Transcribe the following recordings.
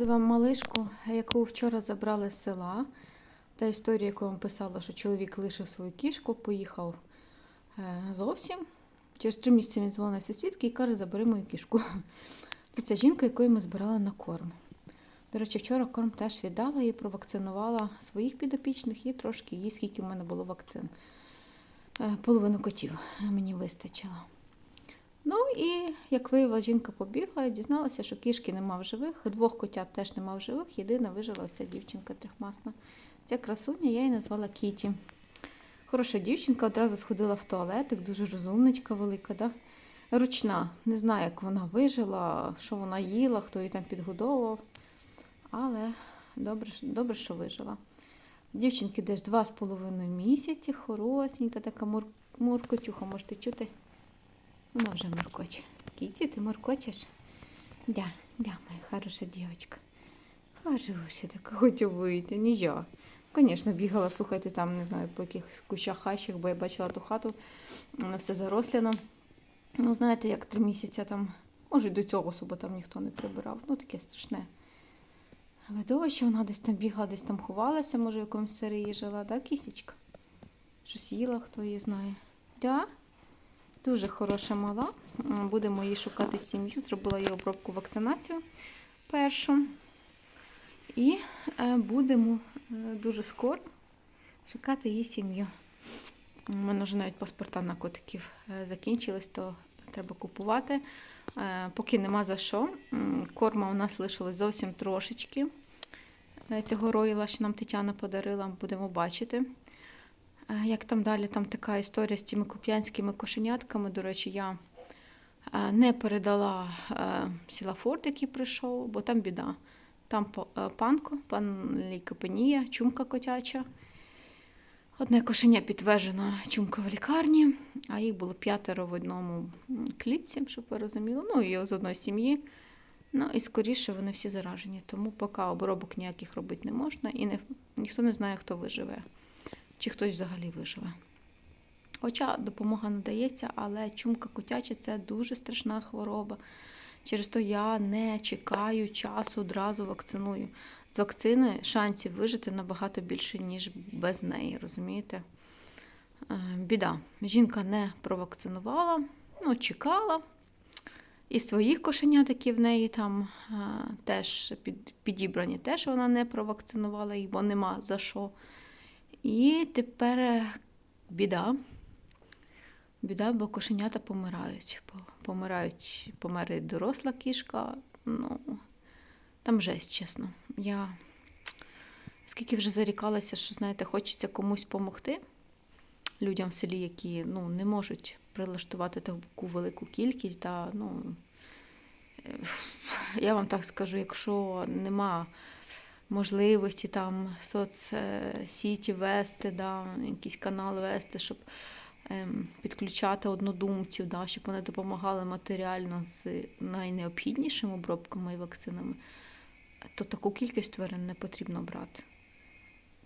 Показую вам малишку, яку вчора забрали з села. Та історія, яку я вам писала, що чоловік лишив свою кішку, поїхав е, зовсім. Через три місяці він дзвонить сусідки і каже, забери мою кішку. Це ця жінка, якою ми збирали на корм. До речі, вчора корм теж віддала і провакцинувала своїх підопічних і трошки її, скільки в мене було вакцин. Е, Половину котів мені вистачило. Ну і як виявила, жінка побігла і дізналася, що кішки нема в живих, двох котят теж нема в живих, єдина вижила ця дівчинка трьохмасна. Ця красуня я її назвала Кіті. Хороша дівчинка, одразу сходила в туалетик, дуже розумничка велика, да? ручна. Не знаю, як вона вижила, що вона їла, хто її там підгодовував. Але добре, добре що вижила. Дівчинки десь два з половиною місяці, хорошенька, така мур... муркотюха, можете чути. Вона вже моркоче. Кіті, ти моркочеш? Да, да, моя хороша дівчинка. Хороша така, хочу вийти, не я. Звісно, бігала, слухайте, там, не знаю, по якихось кущах хащах, бо я бачила ту хату, вона все заросляно. Ну, знаєте, як три місяці там, може, до цього особо там ніхто не прибирав. Ну, таке страшне. Видовище, вона десь там бігала, десь там ховалася, може, в якомусь сириї жила, да, кісічка? Щось їла, хто її знає. Да? Дуже хороша мала. Будемо їй шукати сім'ю. Зробила їй обробку вакцинацію першу. І е, будемо е, дуже скоро шукати її сім'ю. У мене вже навіть паспорта на котиків е, закінчились, то треба купувати. Поки нема за що. Корма у нас лишилось зовсім трошечки. Цього роїла, що нам Тетяна подарила, будемо бачити. Як там далі, там така історія з цими куп'янськими кошенятками. До речі, я не передала е, Сілафорд, який прийшов, бо там біда. Там е, панко, пан лейкопенія, чумка котяча. Одне кошеня підтверджено чумка в лікарні, а їх було п'ятеро в одному клітці, щоб ви розуміли. Ну, і з одної сім'ї. Ну і скоріше вони всі заражені. Тому поки обробок ніяких робити не можна, і не, ніхто не знає, хто виживе чи хтось взагалі виживе. Хоча допомога надається, але чумка котяча це дуже страшна хвороба. Через то я не чекаю часу, одразу вакциную. З вакцини шансів вижити набагато більше, ніж без неї, розумієте? Е, Біда. Жінка не провакцинувала, ну, чекала. І своїх кошенят, які в неї там е, теж підібрані, теж вона не провакцинувала їх, бо нема за що. І тепер е, біда. Біда, бо кошенята помирають. Помирають, помирає доросла кішка. Ну, там жесть, чесно. Я скільки вже зарікалася, що, знаєте, хочеться комусь допомогти людям в селі, які ну, не можуть прилаштувати таку велику кількість. Да, ну, е, я вам так скажу, якщо нема можливості там соцсіті вести, да, якісь канали вести, щоб ем, підключати однодумців, да, щоб вони допомагали матеріально з найнеобхіднішими обробками і вакцинами, то таку кількість тварин не потрібно брати.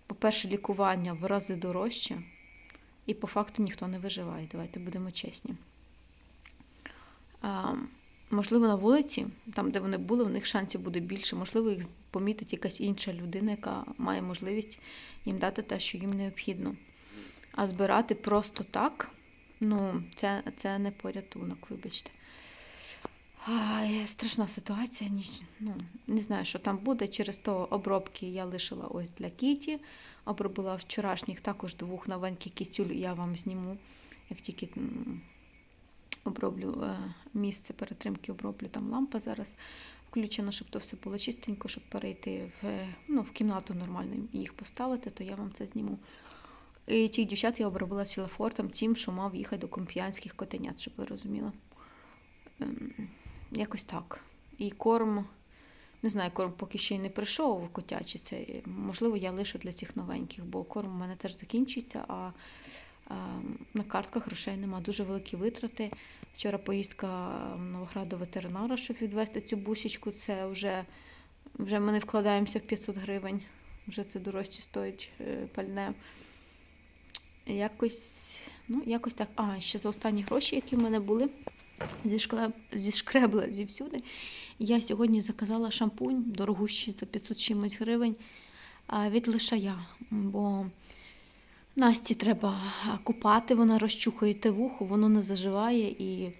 По-перше, лікування в рази дорожче, і по факту ніхто не виживає. Давайте будемо чесні. Можливо, на вулиці, там, де вони були, у них шансів буде більше. Можливо, їх помітить якась інша людина, яка має можливість їм дати те, що їм необхідно. А збирати просто так, ну, це, це не порятунок, вибачте. Ай, страшна ситуація. Ніч, ну, не знаю, що там буде. Через то обробки я лишила ось для Кіті. Обробила вчорашніх також двох новеньких кітюль, я вам зніму, як тільки оброблю е, місце перетримки, оброблю там лампа зараз включена, щоб то все було чистенько, щоб перейти в, ну, в кімнату нормально їх поставити, то я вам це зніму. І тих дівчат я обробила сілафортом, тим, що мав їхати до комп'янських котенят, щоб ви розуміли. Ем, Якось так. І корм, не знаю, корм поки ще й не прийшов котячий. Це, можливо, я лишу для цих новеньких, бо корм у мене теж закінчується, а, а на картках грошей нема. Дуже великі витрати. Вчора поїздка в Новоград до ветеринара, щоб відвести цю бусічку. Це вже, вже ми не вкладаємося в 500 гривень. Вже це дорожче стоїть е, пальне. Якось, ну, якось так. А, ще за останні гроші, які в мене були, зішкребла зівсюди. Я сьогодні заказала шампунь дорогущий за 500 чимось гривень від лишая, бо Насті треба купати, вона розчухує те вухо, воно не заживає. І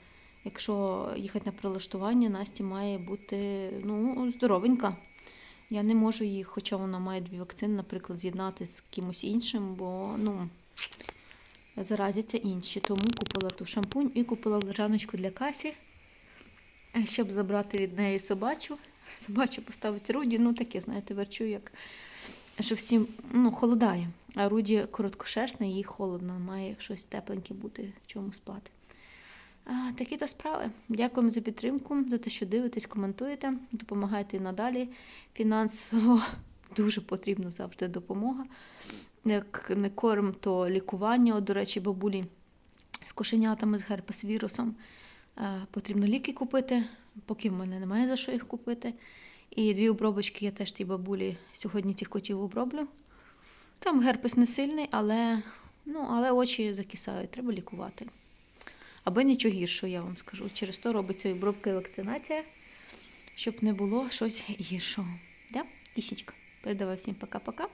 якщо їхати на прилаштування, Насті має бути ну, здоровенька. Я не можу її, хоча вона має дві вакцини, наприклад, з'єднати з кимось іншим, бо ну, заразяться інші. Тому купила ту шампунь і купила лежаночку для касі, щоб забрати від неї собачу. Собачу поставити руді, ну таке, знаєте, верчу, як що всім ну, холодає. А Руді короткошерстна, їй холодно, має щось тепленьке бути, в чому спати. А, такі то справи. Дякуємо за підтримку, за те, що дивитесь, коментуєте, допомагаєте і надалі. Фінансово дуже потрібна завжди допомога. Як не корм, то лікування. От, до речі, бабулі з кошенятами з герпес-вірусом. Е, Потрібно ліки купити, поки в мене немає за що їх купити. І дві обробочки я теж тій бабулі сьогодні цих котів оброблю. Там герпес не сильний, але, ну, але очі закисають, треба лікувати. Аби нічого гіршого, я вам скажу. Через то робиться обробка і вакцинація, щоб не було щось гіршого. Да? Кісічка. Передавай всім пока-пока.